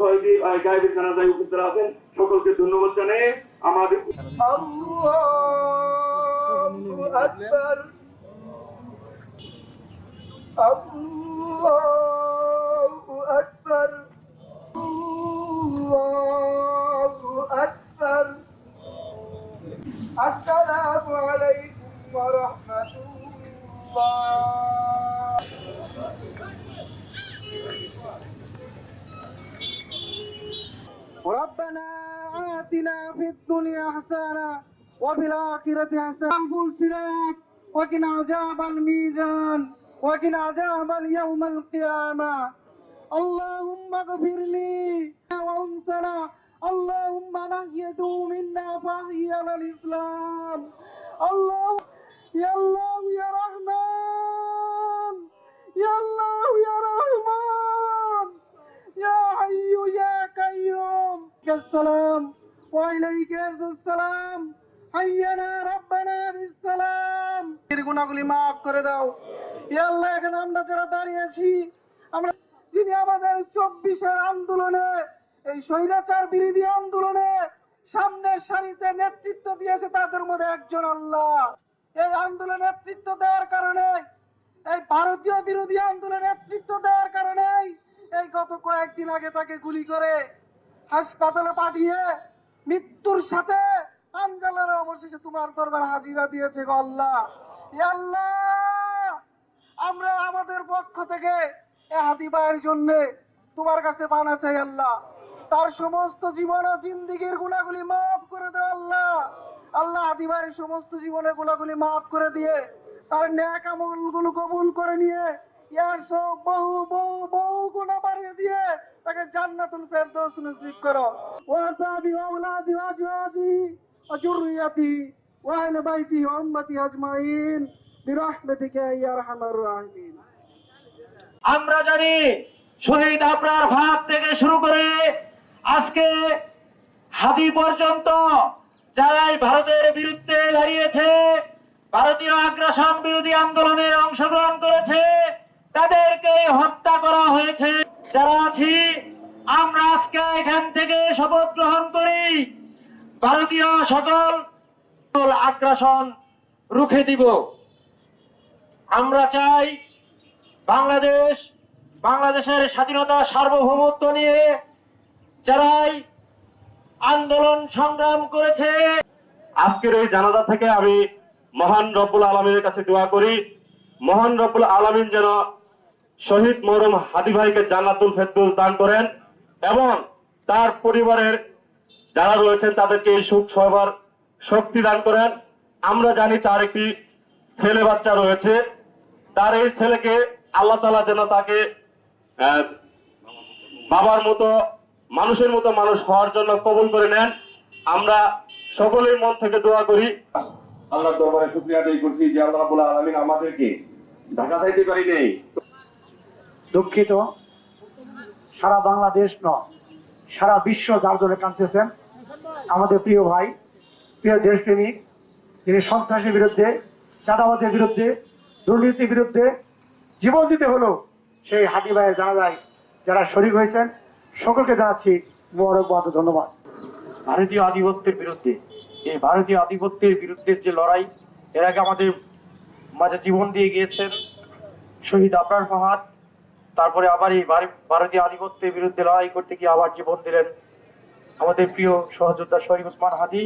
শহীদি গাইবের জানাজায় উপস্থিত আছেন সকলকে ধন্যবাদ জানিয়ে আমাদের আকবার ربنا آتنا في الدنيا حسنة وفي الآخرة حسنة بلسناك وقنا عذاب الميزان وقنا عذاب اليوم القيامة اللهم اغفر لي وانصرنا اللهم نهيته منا فاحي على الإسلام الله يا الله يا رحمن السلام وإليك يرجو السلام حينا ربنا بالسلام এর গুণাগুলি মাফ করে দাও ইয়া আল্লাহ এখানে আমরা যারা দাঁড়িয়ে আছি আমরা যিনি আমাদের চব্বিশের আন্দোলনে এই স্বৈরাচার বিরোধী আন্দোলনে সামনের সারিতে নেতৃত্ব দিয়েছে তাদের মধ্যে একজন আল্লাহ এই আন্দোলনে নেতৃত্ব দেওয়ার কারণে এই ভারতীয় বিরোধী আন্দোলনে নেতৃত্ব দেওয়ার কারণে এই গত কয়েকদিন আগে তাকে গুলি করে হাসপাতালে পাঠিয়ে মৃত্যুর সাথে আঞ্জালের অবশেষে তোমার দরবার হাজিরা দিয়েছে গো আল্লাহ। আমরা আমাদের পক্ষ থেকে এ হাদিবায়ের জন্য তোমার কাছে পানা চাই আল্লাহ। তার সমস্ত জীবন ও জিন্দিগির গুণাগুলি মাফ করে দাও আল্লাহ। আল্লাহ হাদিবায়ের সমস্ত জীবনের গুণাগুলি মাফ করে দিয়ে তার ন্যাক আমলগুলো কবুল করে নিয়ে ইয়ার সব বহু বহু বহু গুণা বাড়িয়ে দিয়ে তাকে জান্নাতুল ফেরদৌস নসিব করো। ওয়া সাহাবি ওয়া আওলাদি ওয়া আজওয়াজি ওয়া যুররিয়াতি ওয়া আহলে বাইতি ওয়া উম্মতি আজমাইন, বিরহমাতিকা ইয়া আরহামার রাহিমিন। আমরা জানি শহীদ আপনার হাত থেকে শুরু করে আজকে হাদি পর্যন্ত যারাই ভারতের বিরুদ্ধে দাঁড়িয়েছে, ভারতীয় আগ্রাসন বিরোধী আন্দোলনে অংশগ্রহণ করেছে তাদেরকে হত্যা করা হয়েছে। যারা আছি, আমরা আজকে এখান থেকে শপথ গ্রহণ করি। ভারতীয় সকল আগ্রাসন রুখে দিব। আমরা চাই বাংলাদেশ, বাংলাদেশের স্বাধীনতা সার্বভৌমত্ব নিয়ে যারাই আন্দোলন সংগ্রাম করেছে। আজকের এই জানাজা থেকে আমি মহান রব্বুল আলমীর কাছে দোয়া করি। মহান রব্বুল আলমিন যেন শহীদ মরম হাদি ভাইকে জান্নাতুল ফেরদৌস দান করেন এবং তার পরিবারের যারা রয়েছেন তাদেরকে এই সুখ সহবার শক্তি দান করেন। আমরা জানি তার একটি ছেলে বাচ্চা রয়েছে। তার এই ছেলেকে আল্লাহ তালা যেন তাকে বাবার মতো, মানুষের মতো মানুষ হওয়ার জন্য কবুল করে নেন। আমরা সকলের মন থেকে দোয়া করি। আল্লাহ দরবারে শুক্রিয়া আদায় করছি যে আল্লাহ আলামিন আমাদেরকে ঢাকা যাইতে পারি নেই। দুঃখিত। সারা বাংলাদেশ নয়, সারা বিশ্ব যার জন্য কাঁদতেছেন। আমাদের প্রিয় ভাই, প্রিয় দেশপ্রেমিক তিনি সন্ত্রাসের বিরুদ্ধে চাঁদাবাদের বিরুদ্ধে, দুর্নীতির বিরুদ্ধে জীবন দিতে হলো সেই হাতি ভাইয়ের জানা যায় যারা শরিক হয়েছেন, সকলকে জানাচ্ছি মোবারকবাদ ও ধন্যবাদ। ভারতীয় আধিপত্যের বিরুদ্ধে, এই ভারতীয় আধিপত্যের বিরুদ্ধে যে লড়াই, এর আগে আমাদের মাঝে জীবন দিয়ে গিয়েছেন শহীদ আবরার ফাহাদ তারপরে আবার এই ভারতীয় আধিপত্যের বিরুদ্ধে লড়াই করতে গিয়ে আবার জীবন দিলেন আমাদের প্রিয় সহযোদ্ধা শরীফ উসমান হাদি।